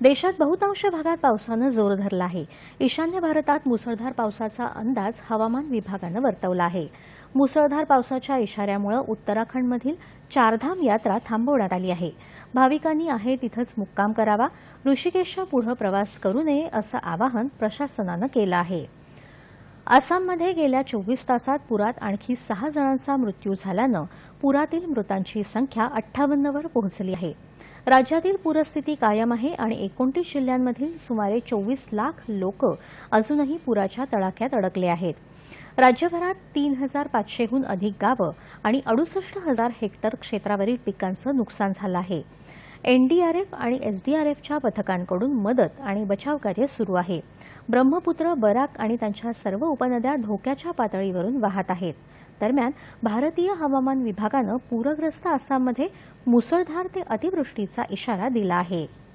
देशात बहुतांश भागात पावसानं जोर धरला आहे. ईशान्य भारतात मुसळधार पावसाचा अंदाज हवामान विभागानं वर्तवला आहे. मुसळधार पावसाच्या इशाऱ्यामुळे उत्तराखंडमधील चारधाम यात्रा थांबवण्यात आली आहे. भाविकांनी आहे तिथंच मुक्काम करावा ऋषिकेशच्या पुढे प्रवास करू नये असं आवाहन प्रशासनानं केलं आहे. आसाममध्ये गेल्या चोवीस तासात पुरात आणखी सहा जणांचा मृत्यू झाल्यानं पुरातील मृतांची संख्या अठ्ठावन्नवर पोहोचली आहे. राज्यातील पूरस्थिती कायम आहे आणि एकोणतीस जिल्ह्यांमधील सुमारे चोवीस लाख लोक अजूनही पुराच्या तडाख्यात अडकले आहेत. राज्यभरात तीन हजार पाचशेहून अधिक गावं आणि अडुसष्ट हजार हेक्टर क्षेत्रावरील पिकांचं नुकसान झालं आहे. एनडीआरएफ आणि एसडीआरएफच्या पथकांकडून मदत आणि बचाव कार्य सुरू आहे. ब्रह्मपुत्र बराक आणि त्यांच्या सर्व उपनद्या धोक्याच्या पातळीवरून वाहत आहेत. दरम्यान भारतीय हवामान विभागानं पूरग्रस्त आसाममध्ये मुसळधार ते अतिवृष्टीचा इशारा दिला आहे.